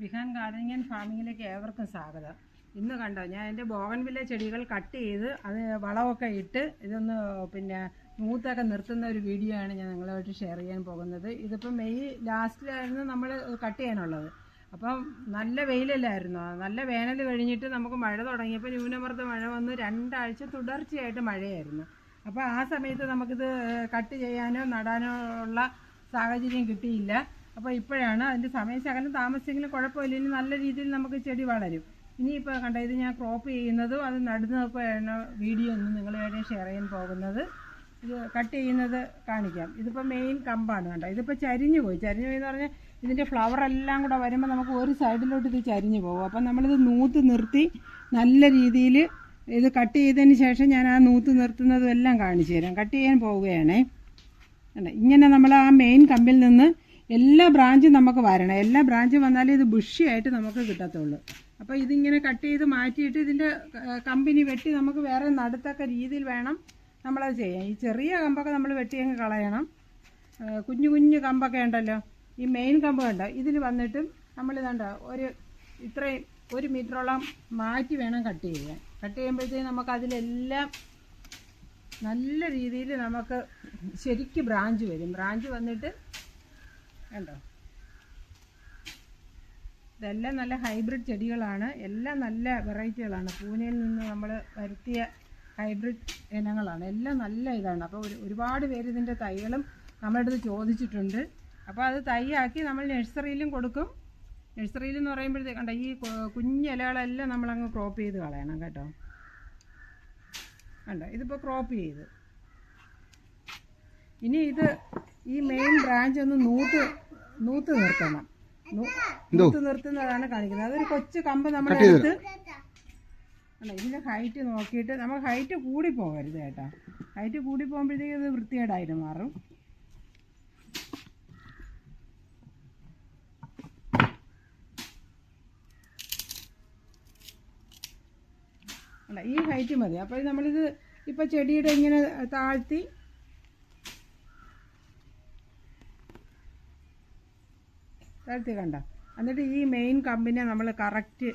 ബിഹാൻ gardening and ഫാമിങ്ങിലേക്ക് ഏവർക്കും സ്വാഗതം. ഇന്ന് കണ്ടോ ഞാൻ എന്റെ ബോഗൻവില്ല ചെടികൾ കട്ട് ചെയ്ത് അത് വളമൊക്കെ ഇട്ട് ഇതൊന്ന് പിന്നെ മൂത്തൊക്കെ നിർത്തുന്ന ഒരു വീഡിയോ ആണ് ഞാൻ നിങ്ങളുമായിട്ട് ഷെയർ ചെയ്യാൻ പോകുന്നത്. ഇതിപ്പോൾ മെയ് ലാസ്റ്റിലായിരുന്നു നമ്മൾ കട്ട് ചെയ്യാനുള്ളത്. അപ്പം നല്ല വെയിലല്ലായിരുന്നു? നല്ല വേനൽ കഴിഞ്ഞിട്ട് നമുക്ക് മഴ തുടങ്ങിയപ്പോൾ ന്യൂനമർദ്ദ മഴ വന്ന്. രണ്ടാഴ്ച തുടർച്ചയായിട്ട് മഴയായിരുന്നു. അപ്പോൾ ആ സമയത്ത് നമുക്കിത് കട്ട് ചെയ്യാനോ നടാനോ ഉള്ള സാഹചര്യം കിട്ടിയില്ല. അപ്പോൾ ഇപ്പോഴാണ് അതിന്റെ സമയം. ശകലം താമസിച്ചെങ്കിലും കുഴപ്പമില്ല. ഇനി നല്ല രീതിയിൽ നമുക്ക് ചെടി വളരും. ഇനിയിപ്പോൾ കണ്ട ഇത് ഞാൻ ക്രോപ്പ് ചെയ്യുന്നതും അത് നടുന്നതൊക്കെയാണ് വീഡിയോ ഒന്ന് നിങ്ങളുമായിട്ട് ഷെയർ ചെയ്യാൻ പോകുന്നത്. ഇത് കട്ട് ചെയ്യുന്നത് കാണിക്കാം. ഇതിപ്പോൾ മെയിൻ കമ്പാണ് കണ്ടോ. ഇതിപ്പോൾ ചരിഞ്ഞു പോയി. ചരിഞ്ഞു പോയി എന്ന് പറഞ്ഞാൽ ഇതിന്റെ ഫ്ലവർ എല്ലാം കൂടെ വരുമ്പോൾ നമുക്ക് ഒരു സൈഡിലോട്ട് ഇത് ചരിഞ്ഞു പോകും. അപ്പം നമ്മളിത് നൂത്ത് നിർത്തി നല്ല രീതിയിൽ ഇത് കട്ട് ചെയ്തതിന് ശേഷം ഞാൻ ആ നൂത്ത് നിർത്തുന്നതും എല്ലാം കാണിച്ചു തരാം. കട്ട് ചെയ്യാൻ പോവുകയാണേ? ഇങ്ങനെ നമ്മൾ ആ മെയിൻ കമ്പിൽ നിന്ന് എല്ലാ ബ്രാഞ്ചും നമുക്ക് വരണം. എല്ലാ ബ്രാഞ്ചും വന്നാലേ ഇത് ബുഷിയായിട്ട് നമുക്ക് കിട്ടത്തുള്ളൂ. അപ്പോൾ ഇതിങ്ങനെ കട്ട് ചെയ്ത് മാറ്റിയിട്ട് ഇതിന്റെ കമ്പനി വെട്ടി നമുക്ക് വേറെ നടുത്തക്ക രീതിയിൽ വേണം നമ്മളത് ചെയ്യാൻ. ഈ ചെറിയ കമ്പൊക്കെ നമ്മൾ വെട്ടി അങ്ങ് കളയണം. കുഞ്ഞു കുഞ്ഞു കമ്പൊക്കെ ഉണ്ടല്ലോ. ഈ മെയിൻ കമ്പ് കണ്ടോ? ഇതിൽ വന്നിട്ടും നമ്മൾ ഇതണ്ട ഒരു ഇത്രയും ഒരു മീറ്ററോളം മാറ്റി വേണം കട്ട് ചെയ്യാൻ. കട്ട് ചെയ്യുമ്പോഴത്തേക്കും നമുക്ക് അതിലെല്ലാം നല്ല രീതിയിൽ നമുക്ക് ശരിക്ക് ബ്രാഞ്ച് വരും. ബ്രാഞ്ച് വന്നിട്ട് കണ്ടോ? ഇതെല്ലാം നല്ല ഹൈബ്രിഡ് ചെടികളാണ്. എല്ലാം നല്ല വെറൈറ്റികളാണ് പൂനെയിൽ നിന്ന് നമ്മൾ വരുത്തിയ ഹൈബ്രിഡ് ഇനങ്ങളാണ്. എല്ലാം നല്ല ഇതാണ്. അപ്പോൾ ഒരു ഒരുപാട് പേര് ഇതിന്റെ തൈകളും നമ്മുടെ അടുത്ത് ചോദിച്ചിട്ടുണ്ട്. അപ്പോൾ അത് തൈയാക്കി നമ്മൾ നഴ്സറിയിലും കൊടുക്കും. നഴ്സറിയിൽ എന്ന് പറയുമ്പോഴത്തേക്ക് കണ്ട ഈ കുഞ്ഞിലകളെല്ലാം നമ്മളങ്ങ് ക്രോപ്പ് ചെയ്ത് കളയണം കേട്ടോ. കണ്ടോ? ഇതിപ്പോൾ ക്രോപ്പ് ചെയ്ത്. ഇനി ഇത് ഈ മെയിൻ ബ്രാഞ്ച് ഒന്ന് നൂത്ത് നൂത്ത് നിർത്തണം. നൂത്ത് നിർത്തുന്നതാണ് കാണിക്കുന്നത്. അതൊരു കൊച്ചു കമ്പ് നമ്മുടെ അടുത്ത്. അല്ല ഇതിന്റെ ഹൈറ്റ് നോക്കിയിട്ട് നമ്മൾ ഹൈറ്റ് കൂടി പോകരുത് കേട്ടോ. ഹൈറ്റ് കൂടി പോകുമ്പോഴത്തേക്ക് ഇത് വൃത്തികേടായിട്ട് മാറും. അല്ല ഈ ഹൈറ്റ് മതി. അപ്പോൾ നമ്മളിത് ഇപ്പോൾ ചെടിയുടെ ഇങ്ങനെ താഴ്ത്തി താഴ്ത്തി കണ്ട. എന്നിട്ട് ഈ മെയിൻ കമ്പിനെ നമ്മൾ കറക്റ്റ്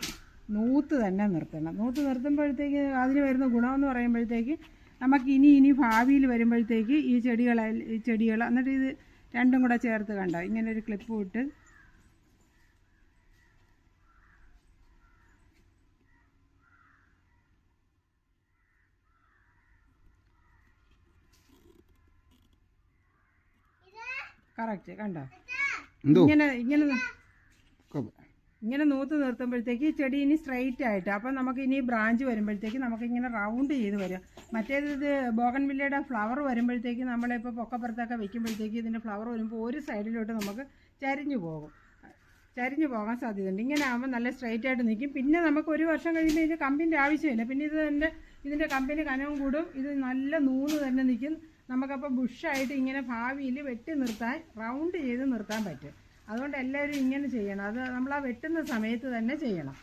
നൂത്ത് തന്നെ നിർത്തണം. നൂത്ത് നിർത്തുമ്പോഴത്തേക്ക് അതിന് വരുന്ന ഗുണമെന്ന് പറയുമ്പോഴത്തേക്ക് നമുക്ക് ഇനി ഇനി ഭാവിയിൽ വരുമ്പോഴത്തേക്ക് ഈ ചെടികളെ ഈ ചെടികൾ എന്നിട്ട് ഇത് രണ്ടും കൂടെ ചേർത്ത് കണ്ടോ? ഇങ്ങനെ ഒരു ക്ലിപ്പ് ഇട്ട്. കറക്റ്റ് കണ്ടോ? ഇങ്ങനെ ഇങ്ങനെ ഇങ്ങനെ നൂത്ത് നിർത്തുമ്പോഴത്തേക്ക് ചെടി ഇനി സ്ട്രൈറ്റ് ആയിട്ട് അപ്പം നമുക്ക് ഇനി ബ്രാഞ്ച് വരുമ്പോഴത്തേക്ക് നമുക്ക് ഇങ്ങനെ റൗണ്ട് ചെയ്ത് വരും. മറ്റേത് ഇത് ബോഗൻവില്ലയുടെ ഫ്ലവർ വരുമ്പോഴത്തേക്ക് നമ്മളിപ്പോൾ പൊക്കപ്പുറത്തൊക്കെ വെക്കുമ്പോഴത്തേക്ക് ഇതിന്റെ ഫ്ലവർ വരുമ്പോൾ ഒരു സൈഡിലോട്ട് നമുക്ക് ചരിഞ്ഞു പോകും. ചരിഞ്ഞു പോകാൻ സാധ്യതയുണ്ട്. ഇങ്ങനെ ആകുമ്പോൾ നല്ല സ്ട്രൈറ്റ് ആയിട്ട് നിൽക്കും. പിന്നെ നമുക്ക് ഒരു വർഷം കഴിയുമ്പോൾ ഇതിന്റെ കമ്പിന്റെ ആവശ്യമില്ല. പിന്നെ ഇത് തന്നെ ഇതിന്റെ കമ്പിന് കനവും കൂടും. ഇത് നല്ല നൂന്ന് തന്നെ നിൽക്കും. നമുക്കപ്പോൾ ബുഷായിട്ട് ഇങ്ങനെ ഭാവിയിൽ വെട്ടി നിർത്താൻ റൗണ്ട് ചെയ്ത് നിർത്താൻ പറ്റും. അതുകൊണ്ട് എല്ലാവരും ഇങ്ങനെ ചെയ്യണം. അത് നമ്മൾ ആ വെട്ടുന്ന സമയത്ത് തന്നെ ചെയ്യണം.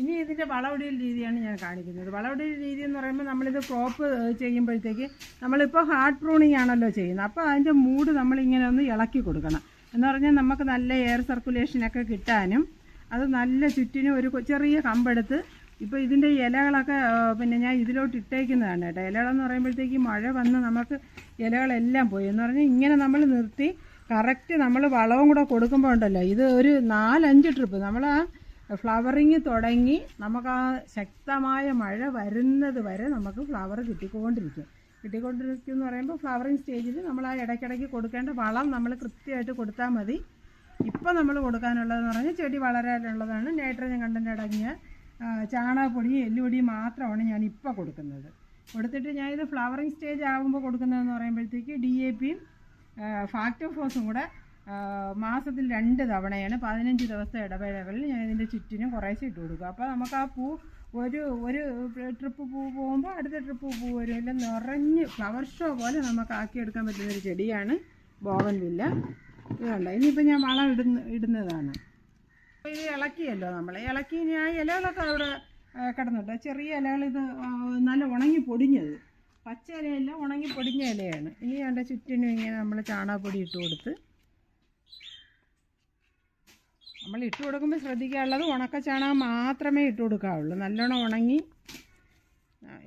ഇനി ഇതിന്റെ വളവടിയിൽ രീതിയാണ് ഞാൻ കാണിക്കുന്നത്. വളവടിയിൽ രീതി എന്ന് പറയുമ്പോൾ നമ്മളിത് ക്രോപ്പ് ചെയ്യുമ്പോഴത്തേക്ക് നമ്മളിപ്പോൾ ഹാർഡ് പ്രൂണിങ് ആണല്ലോ ചെയ്യുന്നത്. അപ്പോൾ അതിന്റെ മൂഡ് നമ്മളിങ്ങനെ ഒന്ന് ഇളക്കി കൊടുക്കണം. എന്ന് പറഞ്ഞാൽ നമുക്ക് നല്ല എയർ സർക്കുലേഷനൊക്കെ കിട്ടാനും അത് നല്ല ചുറ്റിനും ഒരു ചെറിയ കമ്പെടുത്ത് ഇപ്പോൾ ഇതിന്റെ ഇലകളൊക്കെ പിന്നെ ഞാൻ ഇതിലോട്ട് ഇട്ടേക്കുന്നതാണ് കേട്ടോ. ഇലകളെന്ന് പറയുമ്പോഴത്തേക്ക് മഴ വന്ന് നമുക്ക് ഇലകളെല്ലാം പോയി. എന്ന് പറഞ്ഞാൽ ഇങ്ങനെ നമ്മൾ നിർത്തി കറക്റ്റ് നമ്മൾ വളവും കൂടെ കൊടുക്കുമ്പോൾ ഉണ്ടല്ലോ ഇത് ഒരു നാലഞ്ച് ട്രിപ്പ് നമ്മൾ ആ ഫ്ലവറിങ് തുടങ്ങി നമുക്ക് ആ ശക്തമായ മഴ വരുന്നത് വരെ നമുക്ക് ഫ്ലവർ കിട്ടിക്കൊണ്ടിരിക്കും. കിട്ടിക്കൊണ്ടിരിക്കും എന്ന് പറയുമ്പോൾ ഫ്ലവറിങ് സ്റ്റേജിൽ നമ്മൾ ആ ഇടയ്ക്കിടയ്ക്ക് കൊടുക്കേണ്ട വളം നമ്മൾ കൃത്യമായിട്ട് കൊടുത്താൽ മതി. ഇപ്പം നമ്മൾ കൊടുക്കാനുള്ളതെന്ന് പറഞ്ഞാൽ ചെടി വളരാനുള്ളതാണ്. നൈട്രജൻ കണ്ടന്റ് അടങ്ങിയ ചാണകപ്പൊടിയും എല്ലുപൊടിയും മാത്രമാണ് ഞാൻ ഇപ്പോൾ കൊടുക്കുന്നത്. കൊടുത്തിട്ട് ഞാൻ ഇത് ഫ്ലവറിങ് സ്റ്റേജ് ആകുമ്പോൾ കൊടുക്കുന്നതെന്ന് പറയുമ്പോഴത്തേക്ക് ഡി എ പിയും ഫാക്ടോഫോസും കൂടെ മാസത്തിൽ രണ്ട് തവണയാണ് പതിനഞ്ച് ദിവസത്തെ ഇടവേളകളിൽ ഞാൻ ഇതിന്റെ ചുറ്റിനും കുറേശ്ശെ ഇട്ട് കൊടുക്കും അപ്പോൾ നമുക്ക് ആ പൂ ഒരു ഒരു ട്രിപ്പ് പൂ പോകുമ്പോൾ അടുത്ത ട്രിപ്പ് പൂ വരും എല്ലാം നിറഞ്ഞ് ഫ്ലവർ ഷോ പോലെ നമുക്ക് ആക്കിയെടുക്കാൻ പറ്റുന്നൊരു ചെടിയാണ് ബോവൻ വില്ല. ഇതുണ്ട് ഇനിയിപ്പോൾ ഞാൻ വളം ഇടുന്ന ഇടുന്നതാണ്. ഇത് ഇളക്കിയല്ലോ നമ്മൾ ഇളക്കി ആ ഇലകളൊക്കെ അവിടെ കിടന്നിട്ട്. ചെറിയ ഇലകൾ ഇത് നല്ല ഉണങ്ങി പൊടിഞ്ഞത്. പച്ച ഇലയല്ല ഉണങ്ങി പൊടിഞ്ഞ ഇലയാണ്. ഇനി അതിന്റെ ചുറ്റിനും ഇങ്ങനെ നമ്മൾ ചാണകപ്പൊടി ഇട്ട് കൊടുത്ത് നമ്മൾ ഇട്ട് കൊടുക്കുമ്പോൾ ശ്രദ്ധിക്കാനുള്ളത് ഉണക്ക ചാണകം മാത്രമേ ഇട്ട് കൊടുക്കാവുള്ളൂ. നല്ലോണം ഉണങ്ങി.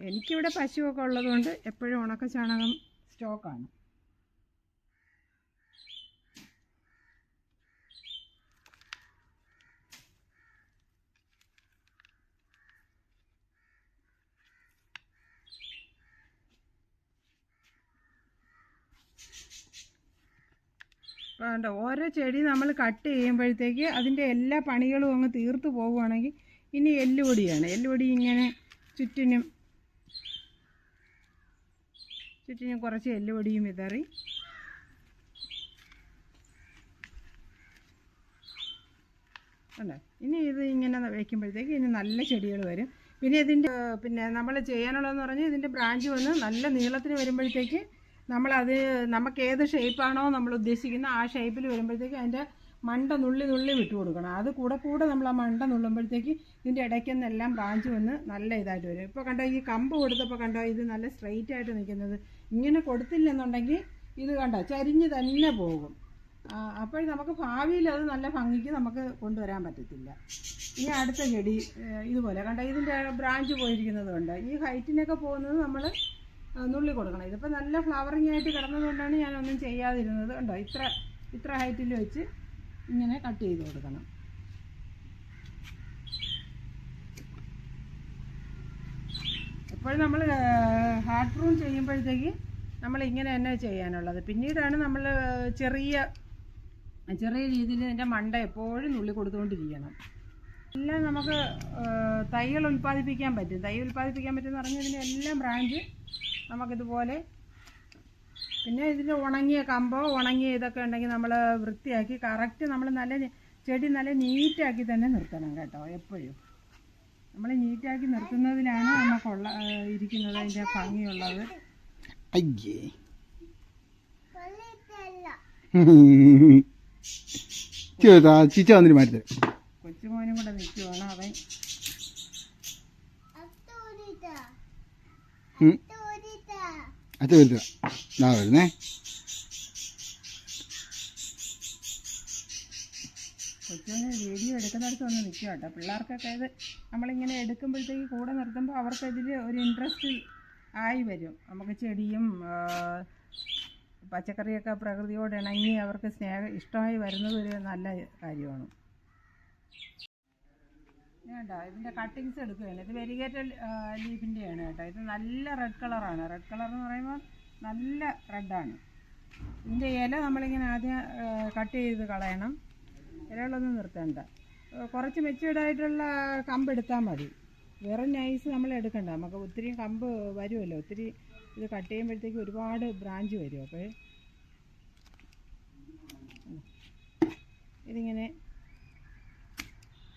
എനിക്കിവിടെ പശുവൊക്കെ ഉള്ളതുകൊണ്ട് എപ്പോഴും ഉണക്ക ചാണകം സ്റ്റോക്കാണ്. കണ്ടോ ഓരോ ചെടി നമ്മൾ കട്ട് ചെയ്യുമ്പോഴത്തേക്ക് അതിന്റെ എല്ലാ പണികളും അങ്ങ് തീർത്ത് പോവുകയാണെങ്കിൽ ഇനി എല്ലുപൊടിയാണ്. എല്ലുപൊടി ഇങ്ങനെ ചുറ്റിനും ചുറ്റിനും കുറച്ച് എല്ലുപൊടിയും വിതറി. അല്ലേ? ഇനി ഇത് ഇങ്ങനെ വയ്ക്കുമ്പോഴത്തേക്ക് ഇനി നല്ല ചെടികൾ വരും. പിന്നെ ഇതിന്റെ പിന്നെ നമ്മൾ ചെയ്യാനുള്ളതെന്ന് പറഞ്ഞാൽ ഇതിന്റെ ബ്രാഞ്ച് വന്ന് നല്ല നീളത്തിന് വരുമ്പോഴത്തേക്ക് നമ്മളത് നമുക്ക് ഏത് ഷേപ്പാണോ നമ്മൾ ഉദ്ദേശിക്കുന്നത് ആ ഷേപ്പിൽ വരുമ്പോഴത്തേക്ക് അതിന്റെ മണ്ട നുള്ളി നുള്ളി വിട്ടു കൊടുക്കണം. അത് കൂടെ കൂടെ നമ്മൾ ആ മണ്ട നുള്ളുമ്പോഴത്തേക്ക് ഇതിന്റെ ഇടയ്ക്ക് നിന്നെല്ലാം ബ്രാഞ്ച് വന്ന് നല്ല ഇതായിട്ട് വരും. ഇപ്പോൾ കണ്ടോ ഈ കമ്പ് കൊടുത്തപ്പോൾ കണ്ടോ ഇത് നല്ല സ്ട്രെയിറ്റ് ആയിട്ട് നിൽക്കുന്നത് ഇങ്ങനെ കൊടുത്തില്ലെന്നുണ്ടെങ്കിൽ ഇത് കണ്ടോ ചരിഞ്ഞ് തന്നെ പോകും. അപ്പോൾ നമുക്ക് ഭാവിയിൽ അത് നല്ല ഭംഗിക്ക് നമുക്ക് കൊണ്ടുവരാൻ പറ്റത്തില്ല. ഇനി അടുത്ത ചെടി ഇതുപോലെ കണ്ടോ ഇതിന്റെ ബ്രാഞ്ച് പോയിരിക്കുന്നത് കണ്ടോ? ഈ ഹൈറ്റിനൊക്കെ പോകുന്നത് നമ്മൾ നുള്ളി കൊടുക്കണം. ഇതിപ്പോൾ നല്ല ഫ്ലവറിങ് ആയിട്ട് കിടന്നതുകൊണ്ടാണ് ഞാനൊന്നും ചെയ്യാതിരുന്നത് കണ്ടോ? ഇത്ര ഇത്ര ഹൈറ്റിൽ വെച്ച് ഇങ്ങനെ കട്ട് ചെയ്ത് കൊടുക്കണം. എപ്പോഴും നമ്മൾ ഹാർഡ് പ്രൂൺ ചെയ്യുമ്പോഴത്തേക്ക് നമ്മൾ ഇങ്ങനെ തന്നെ ചെയ്യാനുള്ളത്. പിന്നീടാണ് നമ്മൾ ചെറിയ ചെറിയ രീതിയിൽ ഇതിന്റെ മണ്ട എപ്പോഴും നുള്ളി കൊടുത്തുകൊണ്ടിരിക്കണം. എല്ലാം നമുക്ക് തൈകൾ ഉൽപ്പാദിപ്പിക്കാൻ പറ്റും. തൈ ഉൽപ്പാദിപ്പിക്കാൻ പറ്റുമെന്ന് പറഞ്ഞാൽ ഇതിന്റെ എല്ലാം ബ്രാഞ്ച് നമുക്കിതുപോലെ പിന്നെ ഇതിന്റെ ഉണങ്ങിയ കമ്പോ ഉണങ്ങിയ ഇതൊക്കെ ഉണ്ടെങ്കിൽ നമ്മൾ വൃത്തിയാക്കി കറക്റ്റ് നമ്മൾ നല്ല ചെടി നല്ല നീറ്റാക്കി തന്നെ നിർത്തണം കേട്ടോ എപ്പോഴും. നമ്മൾ നീറ്റാക്കി നിർത്തുന്നതിലാണ് നമുക്കുള്ള ഉള്ള ഇരിക്കുന്നത് അതിന്റെ ഭംഗിയുള്ളത്. അയ്യേ. ചേട്ടാ ചിച്ച വന്നിട്ട് മാറ്റി തരാം കൊച്ചുമോനും കൂടെ നിൽക്കുവാണ് അവൻ. അച്ഛ വരുത്ത നാ വരുന്നേ. കൊച്ചുമോന് വീഡിയോ എടുക്കുന്നിടത്ത് ഒന്ന് നിൽക്കുക കേട്ടോ. പിള്ളേർക്കൊക്കെ ഇത് നമ്മളിങ്ങനെ എടുക്കുമ്പോഴത്തേക്ക് കൂടെ നിർത്തുമ്പോൾ അവർക്ക് ഇതിൽ ഒരു ഇൻട്രസ്റ്റ് ആയി വരും. നമുക്ക് ചെടിയും പച്ചക്കറിയൊക്കെ പ്രകൃതിയോട് ഇണങ്ങി അവർക്ക് സ്നേഹം ഇഷ്ടമായി വരുന്നത് ഒരു നല്ല കാര്യമാണ്. വേണ്ട ഇതിന്റെ കട്ടിങ്സ് എടുക്കുകയാണ്. ഇത് വെരിഗേറ്റഡ് ലീഫിന്റെയാണ് കേട്ടോ. ഇത് നല്ല റെഡ് കളറാണ് റെഡ് കളർ എന്ന് പറയുമ്പോൾ നല്ല റെഡാണ് ഇതിന്റെ ഇല നമ്മളിങ്ങനെ ആദ്യം കട്ട് ചെയ്ത് കളയണം. ഇലകളൊന്നും നിർത്തണ്ട. കുറച്ച് മെച്ചൂർഡായിട്ടുള്ള കമ്പ് എടുത്താൽ മതി. വേറെ നൈസ് നമ്മൾ എടുക്കണ്ട. നമുക്ക് ഒത്തിരി കമ്പ് വരുമല്ലോ. ഒത്തിരി ഇത് കട്ട് ചെയ്യുമ്പോഴത്തേക്ക് ഒരുപാട് ബ്രാഞ്ച് വരും. അപ്പോൾ ഇതിങ്ങനെ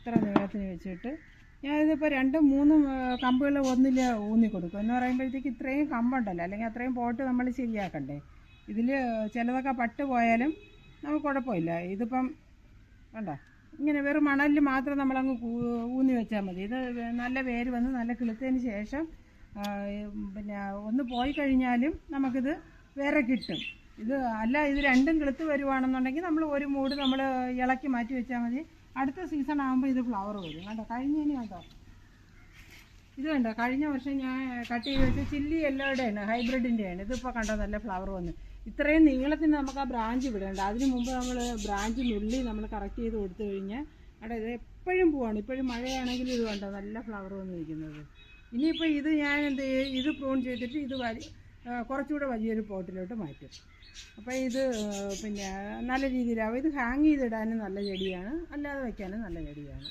ഇത്ര നീളത്തിന് വെച്ചിട്ട് ഞാനിതിപ്പോൾ രണ്ട് മൂന്ന് കമ്പുകൾ ഒന്നിൽ ഊന്നി കൊടുക്കും. എന്ന് പറയുമ്പോഴത്തേക്ക് ഇത്രയും കമ്പുണ്ടല്ലോ. അല്ലെങ്കിൽ അത്രയും പോട്ട് നമ്മൾ ശരിയാക്കണ്ടേ? ഇതിൽ ചിലതൊക്കെ പട്ട് പോയാലും നമുക്ക് കുഴപ്പമില്ല. ഇതിപ്പം വേണ്ട ഇങ്ങനെ വെറും മണലിൽ മാത്രം നമ്മളങ്ങ് ഊന്നി വെച്ചാൽ മതി. ഇത് നല്ല വേര് വന്ന് നല്ല കിളുത്തതിന് ശേഷം പിന്നെ ഒന്ന് പോയി കഴിഞ്ഞാലും നമുക്കിത് വേറെ കിട്ടും. ഇത് അല്ല ഇത് രണ്ടും കിളുത്ത് വരുവാണെന്നുണ്ടെങ്കിൽ നമ്മൾ ഒരു മൂട് നമ്മൾ ഇളക്കി മാറ്റി വെച്ചാൽ മതി. അടുത്ത സീസൺ ആകുമ്പോൾ ഇത് ഫ്ലവർ വരും. കണ്ടോ? കഴിഞ്ഞതിന് കണ്ടോ? ഇത് കണ്ടോ? കഴിഞ്ഞ വർഷം ഞാൻ കട്ട് ചെയ്ത് വെച്ച ചില്ലി എല്ലോടെയാണ് ഹൈബ്രിഡിന്റെയാണ് ഇതിപ്പോൾ കണ്ടോ നല്ല ഫ്ലവർ വന്നു. ഇത്രയും നീളത്തിന് നമുക്ക് ആ ബ്രാഞ്ച് വിടണ്ട. അതിന് മുമ്പ് നമ്മൾ ബ്രാഞ്ച് നുള്ളി നമ്മൾ കറക്റ്റ് ചെയ്ത് കൊടുത്തു കഴിഞ്ഞാൽ അവിടെ ഇത് എപ്പോഴും പോവാണ്. ഇപ്പോഴും മഴയാണെങ്കിൽ ഇത് കണ്ടോ? നല്ല ഫ്ലവർ വന്നിരിക്കുന്നത്. ഇനിയിപ്പോൾ ഇത് ഞാൻ എന്ത് ഇത് പ്രൂൺ ചെയ്തിട്ട് ഇത് വലി ആ, കുറച്ചുകൂടെ വലിയൊരു പോട്ടിലോട്ട് മാറ്റും. അപ്പോൾ ഇത് പിന്നെ നല്ല രീതിയിലാവും. ഇത് ഹാങ് ചെയ്തിടാനും നല്ല ചെടിയാണ്. അല്ലാതെ വയ്ക്കാനും നല്ല ചെടിയാണ്.